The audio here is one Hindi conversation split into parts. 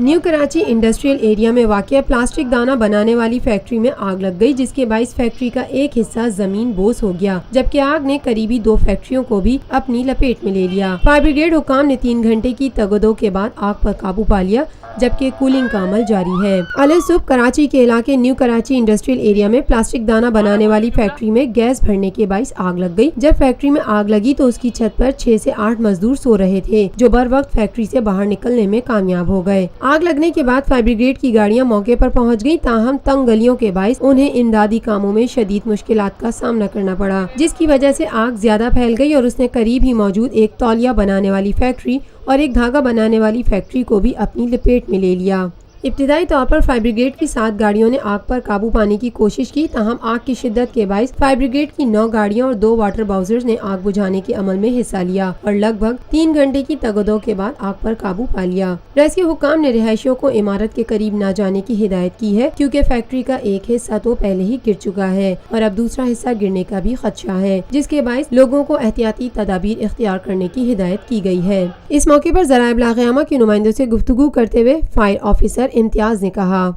न्यू कराची इंडस्ट्रियल एरिया में वाक़ प्लास्टिक दाना बनाने वाली फैक्ट्री में आग लग गई, जिसके बाईस फैक्ट्री का एक हिस्सा ज़मीन बोस हो गया, जबकि आग ने करीबी दो फैक्ट्रियों को भी अपनी लपेट में ले लिया। फायर ब्रिगेड हुकाम ने तीन घंटे की तगदो के बाद आग पर काबू पा लिया, जबकि कूलिंग का अमल जारी है। अले सुबह कराची के इलाके न्यू कराची इंडस्ट्रियल एरिया में प्लास्टिक दाना बनाने वाली फैक्ट्री में गैस भरने के बाईस आग लग गई। जब फैक्ट्री में आग लगी तो उसकी छत पर छह से आठ मजदूर सो रहे थे, जो बर वक्त फैक्ट्री से बाहर निकलने में कामयाब हो गए। आग लगने के बाद फायर ब्रिगेड की गाड़ियाँ मौके पर पहुँच गईं, ताहम तंग गलियों के बाईस उन्हें इमदादी कामों में शदीद मुश्किल का सामना करना पड़ा, जिसकी वजह से आग ज़्यादा फैल गई और उसने करीब ही मौजूद एक तौलिया बनाने वाली फैक्ट्री और एक धागा बनाने वाली फैक्ट्री को भी अपनी लपेट में ले लिया। इब्तदाई तौर पर फायर ब्रिगेड की सात गाड़ियों ने आग पर काबू पाने की कोशिश की। तहम आग की शिद्दत के बायस फायर ब्रिगेड की नौ गाड़ियों और दो वाटर बाउजर्स ने आग बुझाने के अमल में हिस्सा लिया और लगभग तीन घंटे की तगदो के बाद आग पर काबू पा लिया। रेस्क्यू हुकाम ने रिहायशियों को इमारत के करीब न जाने की हिदायत की है, क्यूँकी फैक्ट्री का एक हिस्सा तो पहले ही गिर चुका है और अब दूसरा हिस्सा गिरने का भी खदशा है, जिसके बायस लोगों को एहतियाती तदाबीर इख्तियार करने की हिदायत की गई है। इस मौके पर जराइबलामा के नुमाइंदों ऐसी गुफ्तगू करते हुए फायर ऑफिसर इम्तियाज़ ने कहा।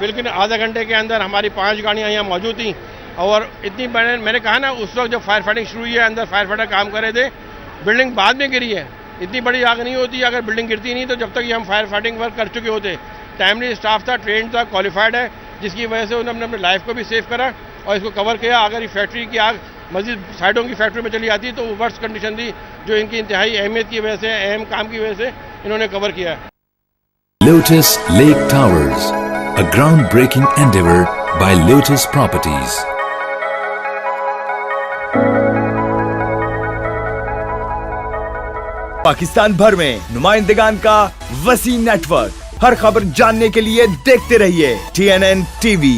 बिल्कुल आधा घंटे के अंदर हमारी पाँच गाड़ियाँ यहाँ मौजूद थी और इतनी मैंने मैंने कहा ना, उस वक्त जब फायर फाइटिंग शुरू हुई है, अंदर फायर फाइटर काम कर रहे थे बिल्डिंग बाद में गिरी है। इतनी बड़ी आग नहीं होती, अगर बिल्डिंग गिरती नहीं तो जब तक ये हम फायर फाइटिंग वर्क कर चुके होते। टाइमली स्टाफ था ट्रेन था क्वालिफाइड है, जिसकी वजह से उन्होंने अपने लाइफ को भी सेव करा और इसको कवर किया। अगर ये फैक्ट्री की आग मजीद साइडों की फैक्ट्री में चली जाती तो वो वर्स्ट कंडीशन थी, जो इनकी इंतहाई अहमियत की वजह से, अहम काम की वजह से इन्होंने कवर किया। Lotus Lake Towers, a groundbreaking endeavor by Lotus Properties. Pakistan भर में नुमाइंदगान का वसी नेटवर्क हर खबर जानने के लिए देखते रहिए टी एन टीवी